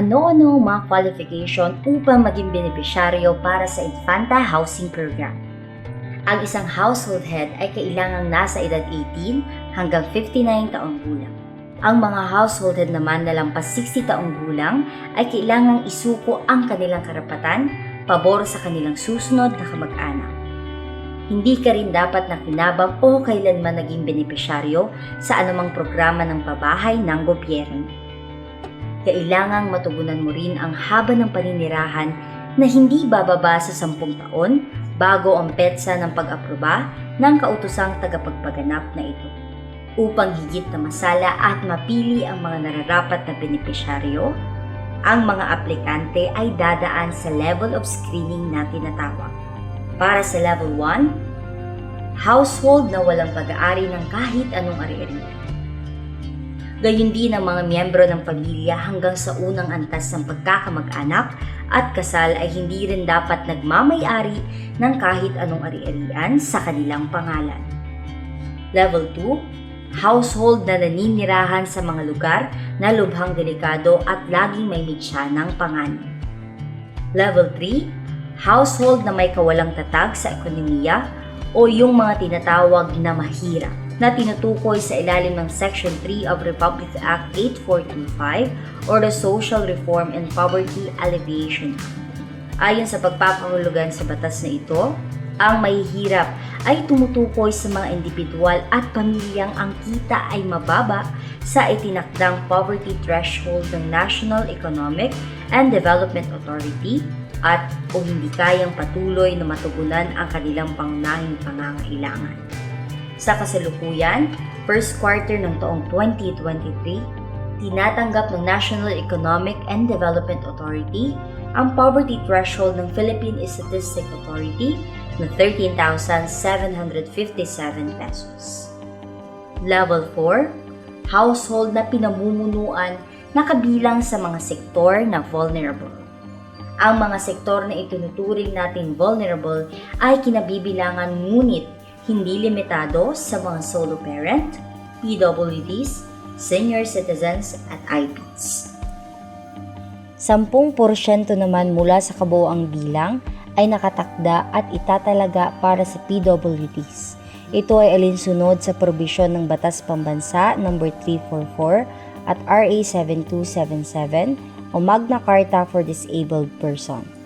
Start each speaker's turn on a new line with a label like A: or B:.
A: ano-ano ang mga qualification upang maging benepisyaryo para sa Infanta Housing Program. Ang isang household head ay kailangang nasa edad 18 hanggang 59 taong gulang. Ang mga household head naman na lampas 60 taong gulang ay kailangang isuko ang kanilang karapatan pabor sa kanilang susunod na kamag-anak. Hindi ka rin dapat nakinabang o kailanman naging benepisyaryo sa anumang programa ng pabahay ng gobyerno. Kailangang matugunan mo rin ang haba ng paninirahan na hindi bababa sa 10 taon bago ang petsa ng pag-aproba ng kautosang tagapagpaganap na ito. Upang higit na masala at mapili ang mga nararapat na benepisyaryo, ang mga aplikante ay dadaan sa level of screening na tinatawag. Para sa level 1, household na walang pag-aari ng kahit anong ari-ari. Gayun din ang mga miyembro ng pamilya hanggang sa unang antas ng pagkakamag-anak at kasal ay hindi rin dapat nagmamay-ari ng kahit anong ari-arian sa kanilang pangalan. Level 2, household na naninirahan sa mga lugar na lubhang delikado at laging may mitya ng panganib. Level 3, household na may kawalang tatag sa ekonomiya o yung mga tinatawag na mahirap na tinutukoy sa ilalim ng Section 3 of Republic Act 8425 or the Social Reform and Poverty Alleviation Act. Ayon sa pagpapahulugan sa batas na ito, ang mahihirap ay tumutukoy sa mga individual at pamilyang ang kita ay mababa sa itinakdang poverty threshold ng National Economic and Development Authority at o hindi kayang patuloy na matugunan ang kanilang pangunahing pangangailangan. Sa kasalukuyan, first quarter ng taong 2023, tinatanggap ng National Economic and Development Authority ang poverty threshold ng Philippine Statistic Authority na 13,757 pesos. Level 4, household na pinamumunuan na kabilang sa mga sektor na vulnerable. Ang mga sektor na itinuturing natin vulnerable ay kinabibilangan ngunit hindi limitado sa mga solo parent, PWDs, senior citizens at IPs. 10% naman mula sa kabuoang bilang ay nakatakda at itatalaga para sa PWDs. Ito ay alinsunod sa probisyon ng Batas Pambansa No. 344 at RA 7277 o Magna Carta for Disabled Persons.